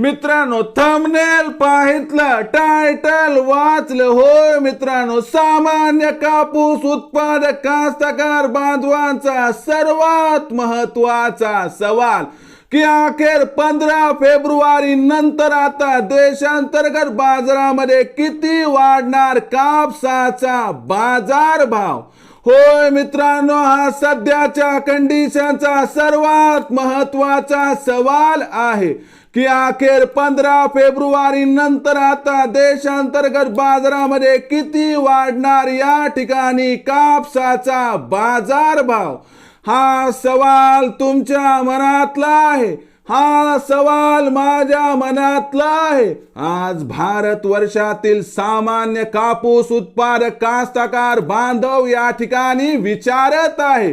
मित्रांनो thumbnail पाहितलं title वाचलं. होय मित्रांनो सामान्य कापूस उत्पादक कास्तकार बांधवांचा सर्वात महत्त्वाचा सवाल. की अखेर पंधरा फेब्रुवारी नंतर आता देशांतर्गत बाजारामध्ये किती वाढणार कापसाचा बाजार भाव होय मित्रांनो हा सध्याच्या कंडिशनचा सर्वात महत्त्वाचा सवाल आहे की अखेर पंधरा फेब्रुवारी नंतर आता देशांतर्गत बाजारामध्ये किती वाढणार या ठिकाणी कापसाचा बाजार भाव हा सवाल तुमच्या मनातला आहे. हा सवाल माझ्या मनातला आहे. आज भारत वर्षातील सामान्य कापूस उत्पादक कास्तकार बांधव या ठिकाणी विचारत आहे.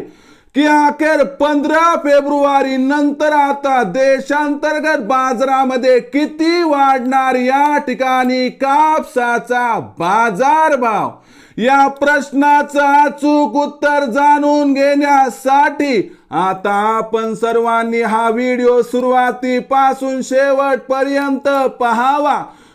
की अखेर पंधरा फेब्रुवारी नंतर आता देशांतर्गत बाजारामध्ये किती वाढणार या ठिकाणी कापसाचा बाजार भाव या प्रश्नाचं अचूक उत्तर जाणून घेण्यासाठी आता आपण सर्वांनी हा व्हिडिओ सुरुवातीपासून शेवटपर्यंत पहावा.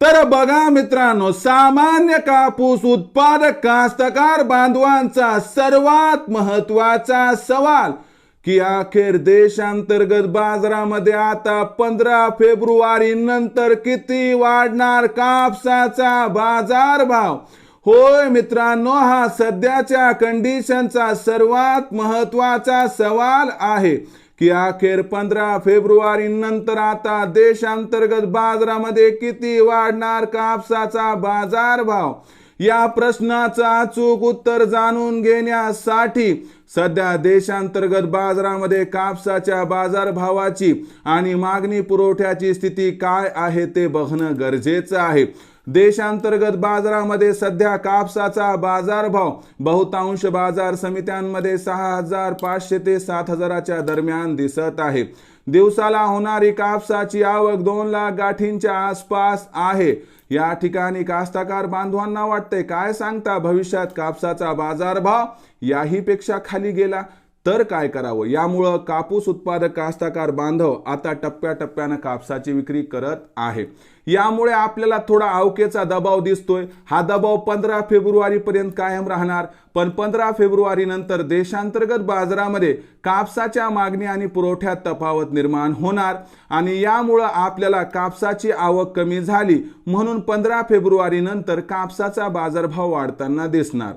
तर बघा मित्रांनो सामान्य कापूस उत्पादक कास्तकार बांधवांचा सर्वात महत्त्वाचा सवाल की अखेर देशांतर्गत बाजारामध्ये आता पंधरा फेब्रुवारी नंतर किती वाढणार कापसाचा बाजार भाव होय मित्रांनो हा सध्याच्या कंडिशनचा सर्वात महत्त्वाचा सवाल आहे की अखेर पंधरा फेब्रुवारी नंतर आता देशांतर्गत बाजारामध्ये किती वाढणार कापसाचा बाजार भाव या प्रश्नाचं अचूक उत्तर जाणून घेण्यासाठी सध्या देशांतर्गत बाजारामध्ये कापसाच्या बाजारभावाची आणि मागणी पुरवठ्याची स्थिती काय आहे ते बघणं गरजेचं आहे. देशांतर्गत बाजारामध्ये सध्या कापसाचा बाजारभाव बहुतांश बाजार समित्यांमध्ये सहा हजार पाचशे ते सात हजाराच्या दरम्यान दिसत आहे. दिवसाला होणारी कापसाची आवक दोन लाख गाठींच्या आसपास आहे. या ठिकाणी कास्ताकार बांधवांना वाटतंय काय सांगता भविष्यात कापसाचा बाजारभाव याही पेक्षा खाली गेला? तर काय करावं? यामुळं कापूस उत्पादक कास्ताकार बांधव आता टप्प्याटप्प्यानं कापसाची विक्री करत आहे. यामुळे आपल्याला थोडा अवकेचा दबाव दिसतोय. हा दबाव पंधरा फेब्रुवारीपर्यंत कायम राहणार. पण पंधरा फेब्रुवारीनंतर देशांतर्गत बाजारामध्ये कापसाच्या मागणी आणि पुरवठ्यात तफावत निर्माण होणार आणि यामुळं आपल्याला कापसाची आवक कमी झाली म्हणून पंधरा फेब्रुवारीनंतर कापसाचा बाजारभाव वाढताना दिसणार.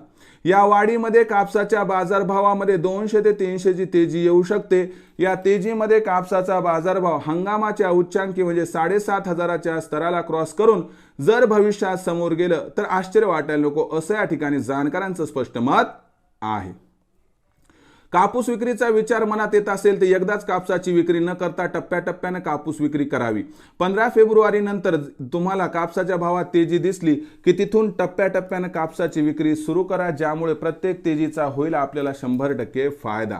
या वाढीमध्ये कापसाच्या बाजारभावामध्ये दोनशे ते तीनशेची तेजी येऊ शकते. या तेजीमध्ये कापसाचा बाजारभाव हंगामाच्या उच्चांकी म्हणजे साडेसात हजाराच्या स्तराला क्रॉस करून जर भविष्यात समोर गेलं तर आश्चर्य वाटायला नको असं या ठिकाणी जाणकारांचं स्पष्ट मत आहे. कापूस विक्रीचा विचार मनात येत असेल तर एकदाच कापसाची विक्री न करता टप्प्याटप्प्यानं कापूस विक्री करावी. पंधरा फेब्रुवारी नंतर तुम्हाला कापसाच्या भावात तेजी दिसली की तिथून टप्प्याटप्प्यानं कापसाची विक्री सुरू करा ज्यामुळे प्रत्येक तेजीचा होईल आपल्याला शंभर टक्के फायदा.